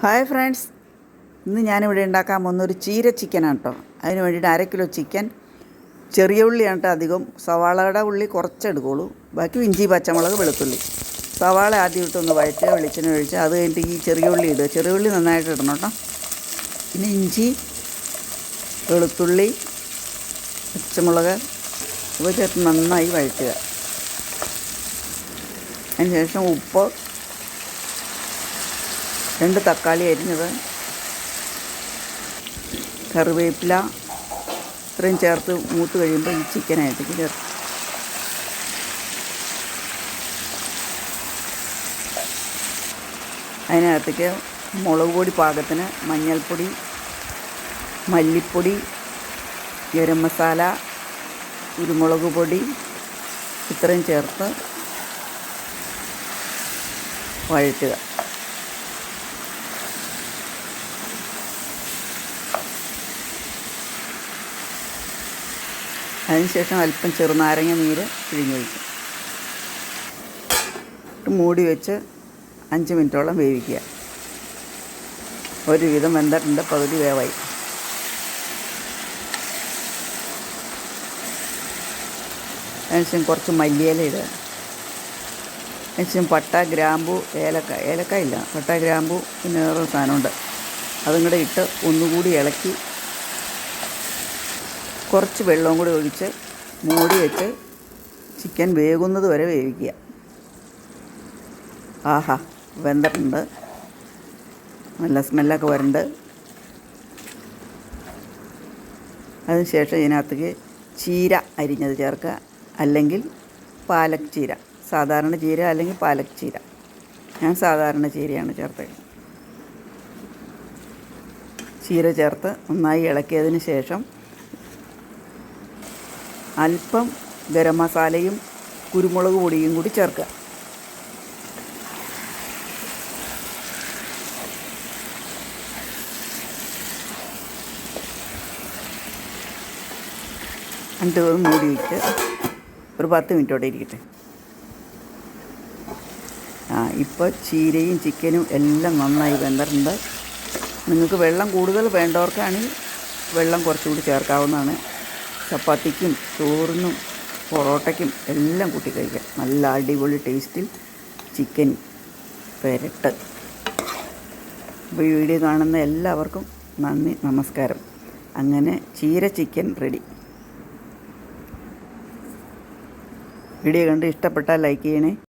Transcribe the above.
Hi friends. ഇന്ന് ഞാനിവിടെ ഉണ്ടാക്കാൻ പോകുന്ന ഒരു ചീര ചിക്കനാണ് കേട്ടോ അതിന് വേണ്ടിയിട്ട് അര കിലോ ചിക്കൻ ചെറിയ ഉള്ളിയാണ് കേട്ടോ അധികം. സവാളയുടെ ഉള്ളി കുറച്ചെടുക്കുള്ളൂ ബാക്കി ഇഞ്ചി പച്ചമുളക് വെളുത്തുള്ളി. സവാള ആദ്യം ഇട്ടൊന്ന് വഴറ്റുക വെളിച്ചെണ്ണ ഒഴിച്ച് അത് കഴിഞ്ഞിട്ട് ഈ ചെറിയ ഉള്ളി ഇടുക. ചെറിയ ഉള്ളി നന്നായിട്ട് ഇടണം കേട്ടോ പിന്നെ ഇഞ്ചി വെളുത്തുള്ളി പച്ചമുളക് ഇവ ചേർത്ത് നന്നായി വഴറ്റുക. അതിന് ശേഷം ഉപ്പ് രണ്ട് തക്കാളി അരിഞ്ഞത്. കറിവേപ്പില ഇത്രയും ചേർത്ത് മൂത്ത് കഴിയുമ്പോൾ ഈ ചിക്കനായിട്ടേക്ക് ചേർത്ത് അതിനകത്തേക്ക് മുളക് പൊടി പാകത്തിന് മഞ്ഞൾപ്പൊടി മല്ലിപ്പൊടി ഗരം മസാല കുരുമുളക് പൊടി ഇത്രയും ചേർത്ത് വഴറ്റുക. അതിനുശേഷം അല്പം ചെറുനാരങ്ങ നീര് പിഴിഞ്ഞൊഴിക്കും മൂടി വെച്ച് അഞ്ച് മിനിറ്റോളം വേവിക്കുക. ഒരുവിധം വെന്തിട്ടുണ്ട് പകുതി വേവായി. അതിനുശേഷം കുറച്ച് മല്ലിയില ഇടുക. അതിനുശേഷം പട്ട ഗ്രാമ്പു ഏലക്ക ഏലക്ക ഇല്ല പട്ട ഗ്രാമ്പു പിന്നെ വേറൊരു സാധനമുണ്ട്. അതും കൂടെ ഇട്ട് ഒന്നുകൂടി ഇളക്കി കുറച്ച് വെള്ളവും കൂടി ഒഴിച്ച് മൂടി വെച്ച് ചിക്കൻ വേകുന്നത് വരെ വേവിക്കുക. ആഹാ വെന്തിട്ടുണ്ട്. നല്ല സ്മെല്ലൊക്കെ വരുന്നുണ്ട്. അതിനുശേഷം ഇതിനകത്തേക്ക് ചീര അരിഞ്ഞത് ചേർക്കുക. അല്ലെങ്കിൽ പാലക് ചീര. സാധാരണ ചീര അല്ലെങ്കിൽ പാലക് ചീര. ഞാൻ സാധാരണ ചീരയാണ് ചേർത്തത്. ചീര ചേർത്ത് നന്നായി ഇളക്കിയതിന് ശേഷം അല്പം ഗരം മസാലയും കുരുമുളക് പൊടിയും കൂടി ചേർക്കുക. എന്നിട്ട് ഇത് മൂടി വെച്ച് ഒരു പത്ത് മിനിറ്റോടെ ഇരിക്കട്ടെ. ആ ഇപ്പോൾ ചീരയും ചിക്കനും എല്ലാം നന്നായി വെന്തിട്ടുണ്ട്. നിങ്ങൾക്ക് വെള്ളം കൂടുതൽ വേണ്ടവർക്കാണെങ്കിൽ വെള്ളം കുറച്ചുകൂടി ചേർക്കാവുന്നതാണ്. ചപ്പാത്തിക്കും ചോറിനും പൊറോട്ടയ്ക്കും എല്ലാം കൂട്ടി കഴിക്കാം. നല്ല അടിപൊളി ടേസ്റ്റിൽ ചിക്കൻ പെരട്ട്. ഈ വീഡിയോ കാണുന്ന എല്ലാവർക്കും നന്ദി നമസ്കാരം. അങ്ങനെ ചീര ചിക്കൻ റെഡി വീഡിയോ കണ്ട് ഇഷ്ടപ്പെട്ടാൽ ലൈക്ക് ചെയ്യണേ.